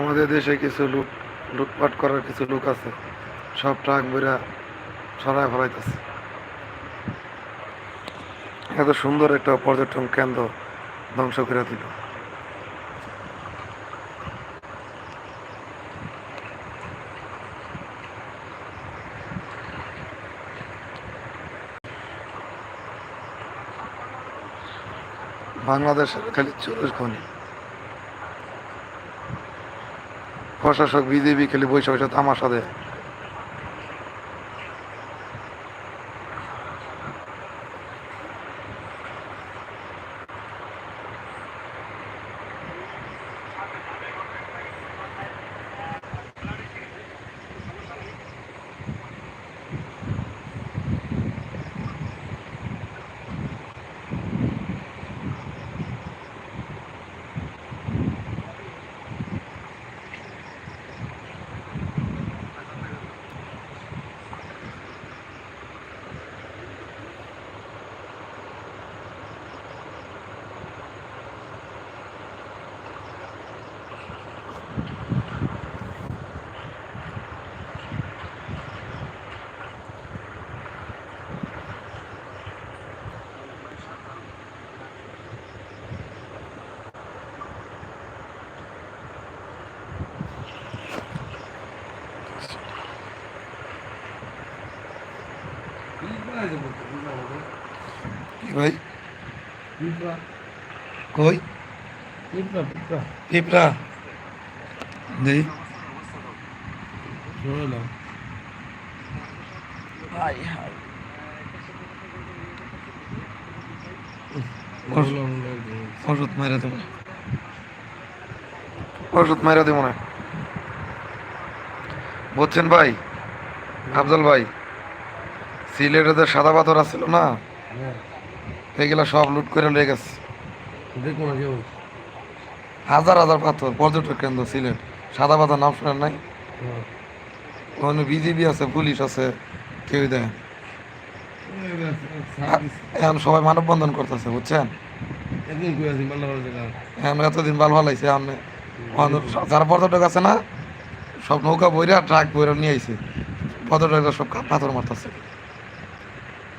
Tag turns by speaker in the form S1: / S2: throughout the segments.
S1: আমাদের দেশে কিছু লুট, লুটপাট করার কিছু লোক আছে। সব ট্রাক বেরা সরায় ফেলাইতেছে। এত সুন্দর একটা পর্যটন কেন্দ্র ধ্বংস করে দিল। বাংলাদেশের খালি চল্লিশ খনি। প্রশাসক বিজেপি খেলে বৈশাখ বসে তামাশা দেয়। ভাই। কই? পিঁপড়া নেই। ওষুধ মাইরা দেবো ওষুধ মাইরা দেবো না। বুঝছেন ভাই? আফজল ভাই? সিলেটে যে সাদা পাথর আসছিল না? এগুলা সব লুট করে লেগে গেছে। হাজার হাজার পাথর পর্যটক কেন্দ্র সিলেট। সাদা পাথর নাম শোনেন নাই? ওখানে বিজিবি আছে পুলিশ আছে কেউ দেয় এখন সবাই মানববন্ধন করতেছে বুঝছেন? এখন এতদিন ভালো ভালো আইছে আপনি যারা পর্যটক আছে না সব নৌকা বইরা ট্রাক বইরা নিয়ে আইছে। পর্যটকরা সব পাথর মারতেছে।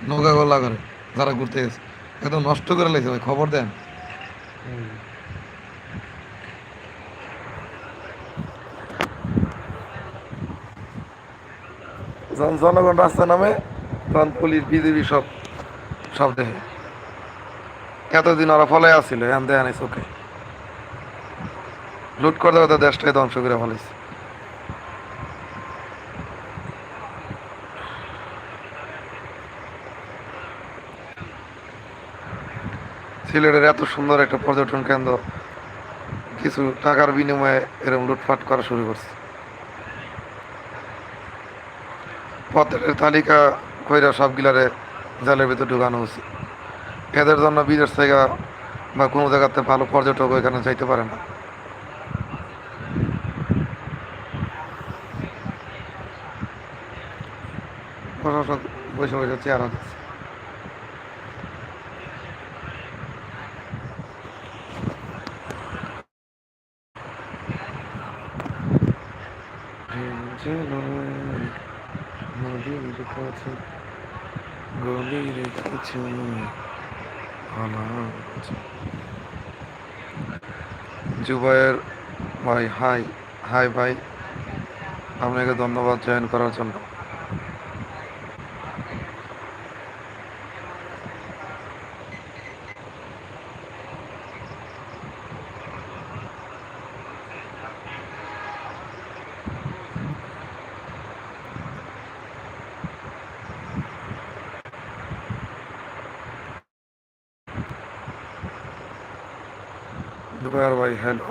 S1: নৌকা গোল্লা করে, যারা ঘুরতে গেছে। একদম নষ্ট করে লাইছে ভাই, খবর দেন। জনগণ রাস্তা নামে তখন পুলিশ বিজেপি সব সব দেখে। এতদিন ওরা ফলে আসছিল, এখন দেয়া নাই চোখে লুট করতে করতে দেশটাই ধ্বংস করে ফেলেছে। সিলেটের এত সুন্দর একটা পর্যটন কেন্দ্র, কিছু টাকার বিনিময়ে এরকম লুটপাট করা শুরু করছে। পথের তালিকা কইরা সবগুলারে জালের ভিতর ঢুকানো উচিত এদের জন্য বিদেশ থেকে বা কোনো জায়গাতে ভালো পর্যটক এখানে যাইতে পারে না। বসে বসে চেয়ার হাতে নদীর কাছে গলির কিছু। জুবাইয়ের ভাই হাই হাই ভাই আপনাকে ধন্যবাদ জয়েন করার জন্য। জুবাইর ভাই হ্যালো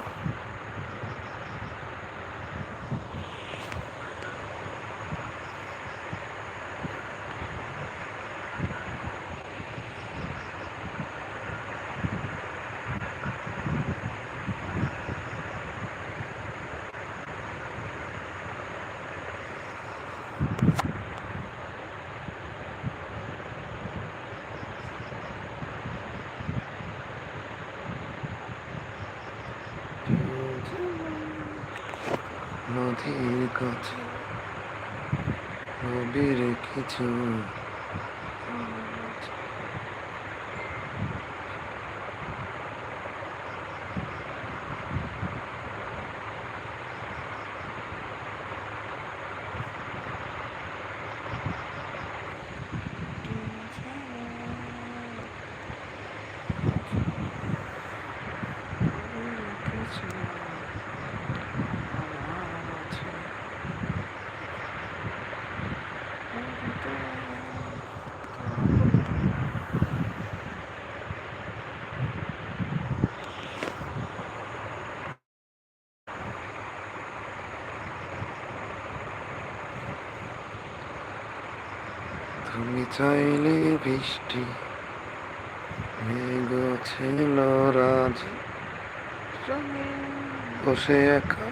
S1: নদীর কিছু তুমি চাইলে বৃষ্টি মেঘ ছিল রাজ বসে একা।